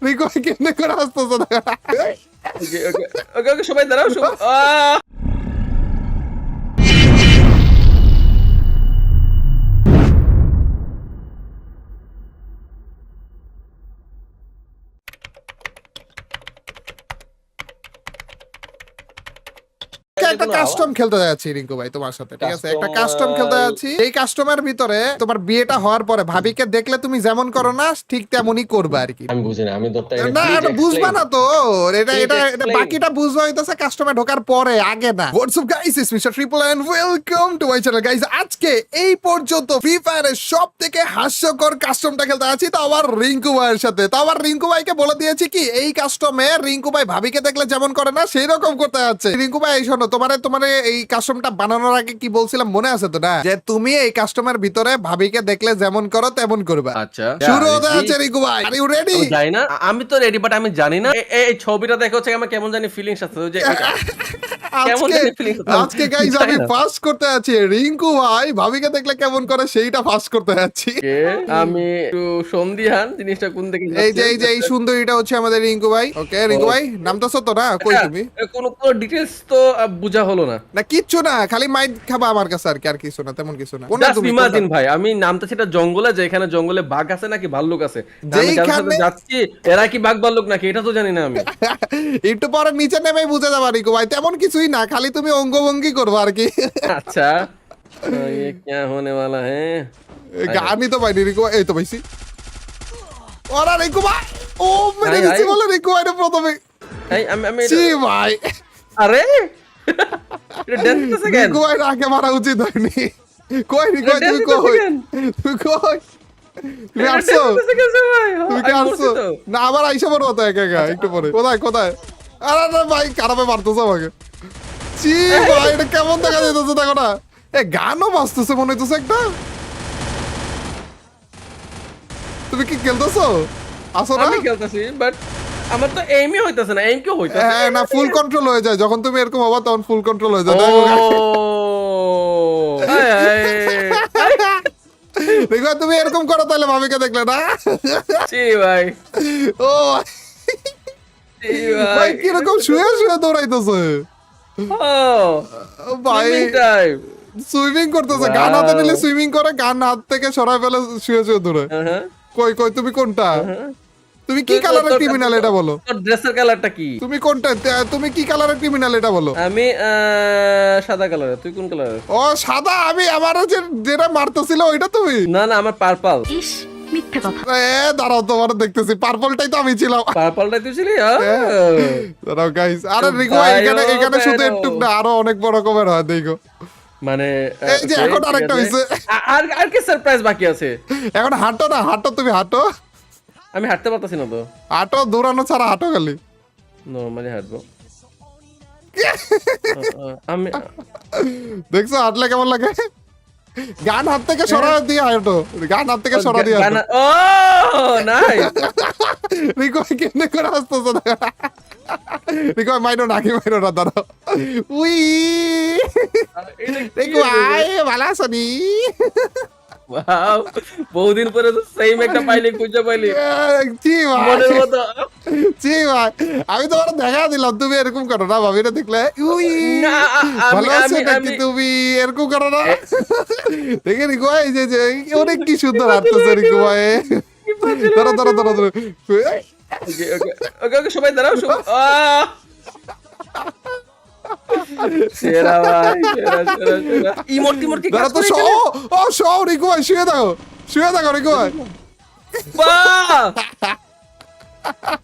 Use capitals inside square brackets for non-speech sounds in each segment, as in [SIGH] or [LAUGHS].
Vi qualche negrato sono. Ok, ok. Ok, ok, ci vai andare, ci vai. আহ! একটা custom খেলতে যাচ্ছি রিঙ্কু ভাই তোমার সাথে ঠিক আছে? একটা কাস্টম খেলতে যাচ্ছি। এই কাস্টমের ভিতরে তোমার বিয়েটা হওয়ার পরে ভাবিকে দেখলে তুমি যেমন করো না ঠিক তেমনই করবে আর কি। আমি বুঝি না আমি না এটা বুঝবা না তো। এটা এটা বাকিটা বুঝবা হইতাছে কাস্টমে ঢোকার পরে আগে না। What's up guys mister triple and welcome to my channel guys আজকে এই পর্যন্ত ফ্রি ফায়ারের সব থেকে হাস্যকর কাস্টমটা খেলতে আছি তো আবার রিঙ্কু ভাইয়ের সাথে। তো আবার রিঙ্কু ভাইকে বলে দিয়েছি কি এই কাস্টমে রিঙ্কু ভাই ভাবিকে দেখলে যেমন করে না সেই রকম করতে যাচ্ছে। রিঙ্কু ভাই এই শোনো তোমারে তোমারে এই কাস্টমটা বানানোর আগে কি বলছিলাম মনে আছে তো না? যে তুমি এই কাস্টমার ভিতরে ভাবিকে দেখলে যেমন করো তেমন করবে। আচ্ছা। শুরু হতে আছে রিকু ভাই। আর ইউ রেডি জানি না। আমি তো রেডি বাট আমি জানি না। এই ছবিটা দেখে হচ্ছে আমার কেমন জানি ফিলিংস আছে যে [LAUGHS] আজকে? আজকে গাইজ আমি। ফার্স্ট করতে আছি রিঙ্কু ভাই ভাবিকে দেখলে কেমন করে সেইটা ফার্স্ট করতে কে? আমি একটু সন্ধিহান জিনিসটা কোন এই যে? এই যে এই সুন্দরীটা হচ্ছে আমাদের রিঙ্কু ভাই। ওকে রিঙ্কু ভাই নামতেছো তো না? কই আচ্ছা, তুমি? কোনো কোনো ডিটেলস তো বোঝা হলো না। না কিচ্ছু না খালি মাইট খাবা আমার কাছে আর কি আর কিছু না তেমন কিছু না। জাস্ট তুমি ইমাজিন ভাই আমি নামটা সেটা জঙ্গলে যেখানে জঙ্গলে বাঘ আছে নাকি ভাল্লুক আছে? আমি যাচ্ছি এরা কি বাঘ ভাল্লুক নাকি? এটা তো জানি না আমি। [LAUGHS] একটু পরে নিচে নেমে বুঝে যাবা রিঙ্কু ভাই তেমন কিছুই না খালি তুমি অঙ্গভঙ্গি করবো আর কি अच्छा तो ये क्या होने वाला है গানই তো পাইনি রিঙ্কু ভাই এই তো পাইছি ওরা রিঙ্কু ভাই ও মেরে আই, দিছি আই। বলে রিঙ্কু ভাই প্রথমে এই আমি আমি জি ভাই আরে এটা ড্যান্স করতেছে কেন রিকু ভাই আগে মারা উচিত হয়নি কই রিকু ভাই, তুমি এটা dance কই করতেছে কেন? তুমি কই তুমি এটা আসছো dance করতেছে কেন ভাই? হ্যাঁ, তুমি কি আমি আসছো বলছি তো। না আবার আইসা পড়বো তো একা একা একটু পরে কোথায় কোথায় আরে না ভাই খারাপে মারতেছে আমাকে চি ভাই এটা কেমন দেখা যেতেছে দেখো না। এ গানও বাজতেছে মনে হইতেছে একটা। তুমি কি খেলতেছো? আসো না। আমি খেলতেছি বাট আমার তো এইমই হইতাছে না এইম কি হইতাছে। হ্যাঁ না ফুল কন্ট্রোল হয়ে যায়। যখন তুমি এরকম হবা তখন ফুল কন্ট্রোল হয়ে যায়। ও দেখো তুমি এরকম করো তাহলে ভাবিকে দেখলে না। জি ভাই। ও ভাই কীরকম শুয়ে শুয়ে দৌড়াইতেছে। ভাই সুইমিং করতেছে। গান হাতে নিলে সুইমিং করে গান হাত থেকে সরাই ফেলে শুয়ে শুয়ে দৌড়ে হ্যাঁ, কই কই তুমি কোনটা? হ্যাঁ। তুমি কি কালারের ক্রিমিনাল এটা বলো? তোর ড্রেসের কালারটা কি? তুমি কোনটা? তুমি কি কালারের ক্রিমিনাল এটা বলো? আমি আহ, সাদা কালারের তুই কোন কালারের ও সাদা আমি আমার যে যেটা মারতেছিল ওইটা তুমি? না না আমার পার্পল ইস মিথ্যে কথা। এ দাঁড়াও তোমার দেখতেছি। পার্পলটাই তো আমি ছিলাম। পার্পলটা তুই ছিলি? হ্যাঁ? দাঁড়াও গাইস আরে রিকো এখানে এখানে শুধু একটু না আরও অনেক বড় রকমের হয় দেখো। মানে এই যে এখন আরেকটা হইছে। আর আর কি সারপ্রাইজ বাকি আছে? এখন হাঁটো না হাঁটো তুমি হাঁটো। আমি হাঁটতে পারতাছি না তো। হাঁটো দৌড়ানো ছাড়া হাঁটো খালি। নর্মালি হাঁটবো। [LAUGHS] আ, আ, আমি দেখছ হাঁটলে কেমন লাগে? গান হাত থেকে সরা দিয়ে হাঁটো। গান হাত থেকে সরা দিয়ে ও নাই রিকো ভাই কেমনে করে আসতেছে না রিকো ভাই মাইরো নাকি মাইরো না দাঁড়াও উই। রিকো ভাই ভালো আছো নি? বহুদিন পরে তো সেম একটা পাইলি খুঁজে পাইলি। মনের মতো। জি ভাই। আমি তোমার দেখা দিলাম তুমি এরকম করো না দেখলে উই না, আ- আমি- ভালো আছো নাকি তুমি? এরকম করো না। দেখে রিকো ভাই যে যে অনেক কি সুন্দর হাঁটতেছে রিকো ভাই। ধরো ধরো ধরো ধরো। ওকে ওকে সবাই দাঁড়াও সবাই সেরা ভাই সেরা সেরা সেরা। ইমোট টিমোট কি দাঁড়া তো শো ও শো রিকো ভাই শুয়ে থাকো শুয়ে থাকো রিকো ভাই। বাহ!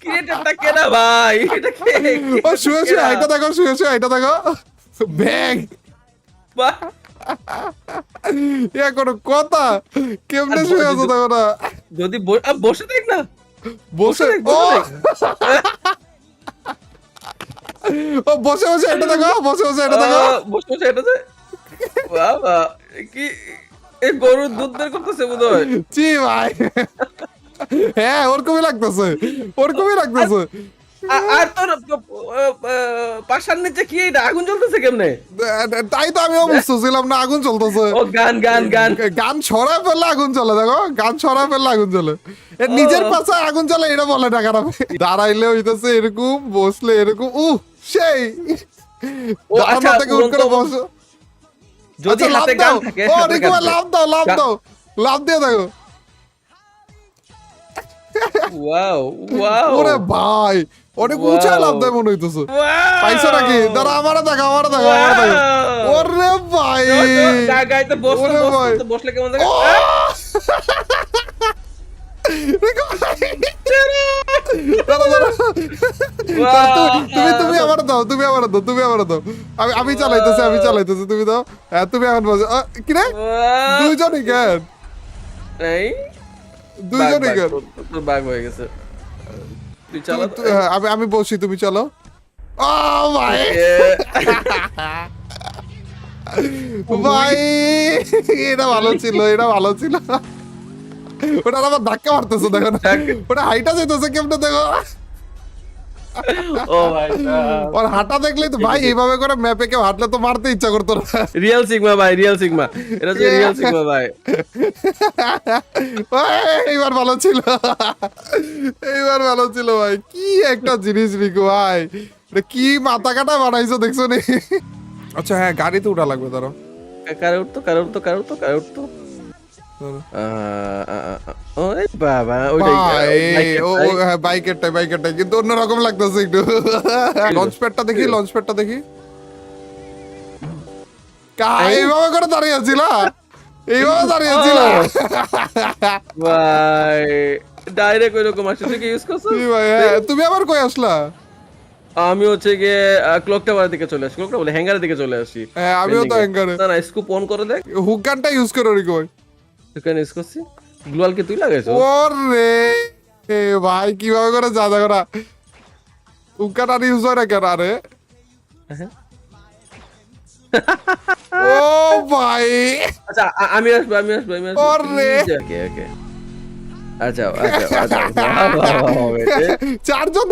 ক্রিয়েটরটা কেনা ভাই? এটা কে? ও শুয়ে? দেখো শুয়ে শুয়ে ইয়া কোনো কথা। কেমনে শুয়ে আছো দেখো না। যদি বসে দেখ না। বসে ও বসে ও বসে বসে এটা দেখো বসে বসে এটা দেখো। বসে বসে এটা বাহ কি এই গরুর দুধ বের করতেছে বোধ হয় জি ভাই। হ্যাঁ ওরকমই লাগতেছে। ওরকমই লাগতেছে। আর তোর পাশার নিচে কি এটা আগুন জ্বলতেছে কেমনে? তাই তো আমিও বুঝতেছিলাম না আগুন চলতেছে ও গান গান গান। গান ছড়া ফেললে আগুন চলে দেখো গান ছড়া ফেললে আগুন চলে নিজের পাশে আগুন চলে এটা বলে না খারাপ। দাঁড়াইলে হইতেছে এরকম বসলে এরকম উ সেই। ও, দাঁড়ানো আচ্ছা, থেকে উঠ করে বসো। যদি আচ্ছা, হাতে দাও। গান থাকে। লাভ দাও লাভ দাও। লাভ দিয়ে দেখো। ওয়াও ওয়াও ওরে ভাই অনেক উঁচা লাভ দেয় মনে হইতেছে। পাইছো নাকি? দাঁড়া আমারও দেখো আমারও দেখো আমারও দেখো. ওরে ভাই। গাইতে বসলে কেমন। দাঁড়া, তুমি- তুমি আমার দাও তুমি আমার দাও তুমি আমার দাও। আমি আমি চালাইতেছি আমি চালাইতেছি তুমি দাও। হ্যাঁ তুমি এখন বসো। আহ, কি রে? Wow. দুইজনই কেন? এই? দুইজনই গেল। তোর- বাগ হয়ে গেছে। তুই চালা হ্যাঁ, আমি আমি বসি তুমি চলো ও ভাই! [LAUGHS] ভাই এটা ভালো ছিল এটা ভালো ছিল। ওটা আমার ধাক্কা মারতেছে দেখো না। ওটা হাইটা যেতেছে কেমনে দেখো? ও ভাই ওর হাঁটা দেখলেই তো ভাই এইভাবে করে ম্যাপে কেউ হাঁটলে তো মারতে ইচ্ছা করতো না রিয়েল সিগমা ভাই রিয়েল সিগমা এটা হচ্ছে রিয়েল সিগমা ভাই এইবার ভালো ছিল এইবার ভালো ছিল ভাই কি একটা জিনিস রিকু ভাই কি মাথা কাটা বানাইছো দেখছ নি আচ্ছা হ্যাঁ গাড়িতে উঠা লাগবে ধরো কারে উঠতো কারে উঠতো কারে উঠতো কারে উঠতো। ওই বাবা হ্যাঁ বাইকেরটাই বাইকেরটাই কিন্তু অন্যরকম লাগতেছে একটু। [LAUGHS] লঞ্চ প্যাডটা দেখি লঞ্চ প্যাডটা দেখি। এইভাবে করে দাঁড়িয়ে আছিল এইভাবে দাঁড়িয়ে আছিল [LAUGHS] ভাই ডাইরেক্ট ওই রকম আসছে। তুই কি ইউজ করছ ভাই, হ্যাঁ, তুমি আবার কই আসলা? আমি হচ্ছে গিয়ে ক্লক টাওয়ারের দিকে চলে আসি। ক্লক টাওয়ার বলে হ্যাঙ্গারের দিকে চলে আসি। হ্যাঁ, আমিও তো। হ্যাঙ্গারে। না না স্কুপ অন করে দেখ। হুক গানটা ইউজ করো রিকো ভাই এখানে ইউজ করছি গ্লোয়াল কি তুই লাগাইছো ওরে এ ভাই কীভাবে করে দেখো না হুক আর ইউজ হয় না কেন আরে? হ্যাঁ। ও ভাই। আচ্ছা আমি আসব আমি আসব আমি আসব। ওরে। ওকে ওকে। আচ্ছা আচ্ছা আচ্ছা। [LAUGHS] চারজন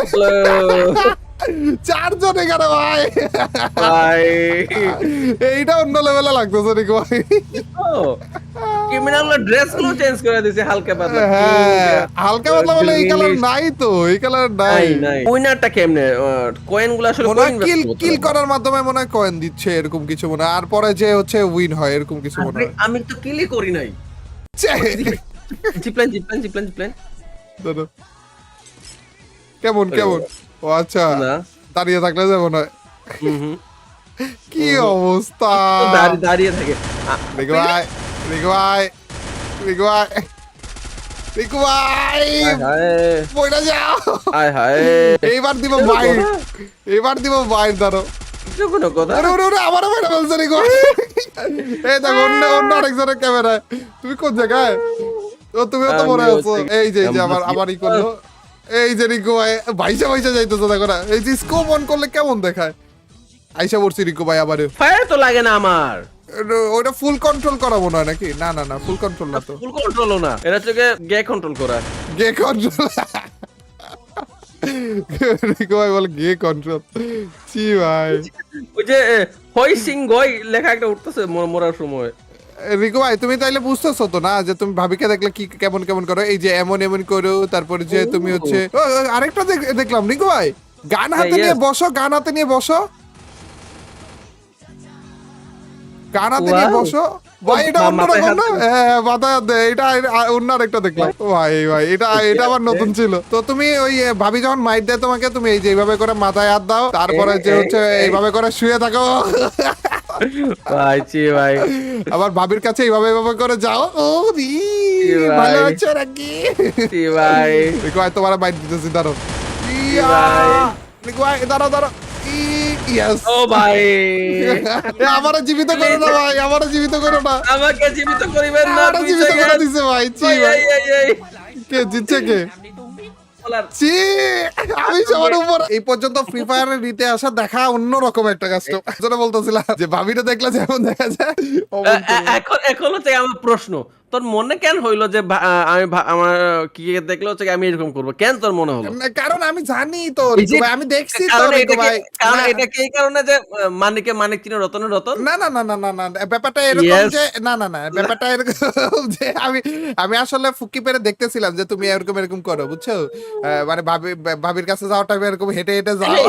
চারজন এখানে ভাই। ভাই এইটা অন্য লেভেলে লাগতেছে রিকো ভাই? ক্রিমিনাল ড্রেসগুলো চেঞ্জ করে দিয়েছে হালকা পাতলা। হ্যাঁ হালকা পাতলা বলে এই কালার নাই তো এই কালার নাই। উইনারটা কেমনে? আসলে মনে কিল কিল করার মাধ্যমে মনে হয় কয়েন দিচ্ছে এরকম কিছু মনে হয়। আর পরে যে হচ্ছে উইন হয় এরকম কিছু মনে হয়। আমি তো কিলই করি নাই। দাঁড়াও। কেমন কেমন? ও আচ্ছা। দাঁড়িয়ে থাকলে যেমন হয়। হুম হুম। কি অবস্থা? দাঁড়িয়ে দাঁড়িয়ে থাকে। ভাই হায় হায় বইটা যাও হায় হায় এইবার দিব বাইর এইবার দিব বাইর ধরো কোনো কথা ওরে ওরে আবার বাইরে বলছে রিকু এই দেখো অন্য অন্য আরেকজনের ক্যামেরায় তুমি কোন জায়গায় ও তুমি তো মনে আছো এই যে এই যে আমার হচ্ছে- ই করল এই যে রিকু ভাই ভাইসা ভাইসা যাইতেছে দেখো না এই যে স্কোপ অন করলে কেমন দেখায় আইসা পড়ছি রিকু ভাই আবারও ফায়ার তো লাগে না আমার ওটা ফুল কন্ট্রোল করা মনে হয় নাকি? না না না ফুল কন্ট্রোল না তো। ফুল কন্ট্রোলও না। এটা হচ্ছে গে কন্ট্রোল করা। গে কন্ট্রোল রিকু ভাই বলে গে কন্ট্রোল ছি ভাই। ওই যে হই সিং গই লেখা একটা উঠতেছে মরার সময়। রিকু ভাই তুমি তাইলে বুঝতেছো তো না যে তুমি ভাবিকে দেখলে কি কেমন কেমন করো? এই যে এমন এমন করো তারপরে যে তুমি হচ্ছে আরেকটা দেখ- দেখলাম রিকু ভাই। গান হাতে নিয়ে বসো গান হাতে নিয়ে বসো। নিয়ে Wow. বসো। ভাই এটা অন্যরকম না? হাত- হ্যাঁ দেয়। এটা অন্য আরেকটা দেখলাম। ভাই ভাই এটা এটা আবার নতুন ছিল। তো তুমি ওই ভাবি যখন মাইট দেয় তোমাকে তুমি এই যে এইভাবে করে মাথায় হাত দাও। তারপরে যে হচ্ছে এই, এই। এইভাবে করে শুয়ে থাকো। ভাই চি ভাই। আবার ভাবির কাছে এইভাবে এইভাবে করে যাও। ও রি? ভালো আছে নাকি? চি ভাই। তোমার বাইট দিতেছি দাঁড়ো ইয়া ভাই? দেখো দাঁড়ো দাঁড়ো ইয়েস ও ভাই আমার জীবিত করো না ভাই আমার জীবিত করো না। আমাকে জীবিত করিবেন না আমার জীবিত করে দিছে ভাই চি ভাই। কে জিতছে কে? চি আমি সবার উপর। এই পর্যন্ত ফ্রি ফায়ারের নিতে আসা দেখা অন্যরকম একটা কাস্টম যেটা বলতেছিলাম যে ভাবিটা দেখলে যেমন দেখা যায় এখন এখন হচ্ছে আমার প্রশ্ন। তোর মনে কেন হইল যে আমি আমার কি দেখলে হচ্ছে আমি এরকম করব? কেন তোর মনে হলো? কারণ আমি জানি তো আমি দেখছি তো কারণ এটা ভাই। কি- কারণ এটা কি কারণে যে মানিকে মানিক চিনে রতনে রতন? না না না না না না ব্যাপারটা এরকম যে না না না ব্যাপারটা এরকম যে আমি আমি আসলে ফুকি পেরে দেখতেছিলাম যে তুমি এরকম এরকম করো বুঝছ? মানে ভাবি ভাবির কাছে যাওয়ার টাইমে এরকম হেঁটে হেঁটে যাও।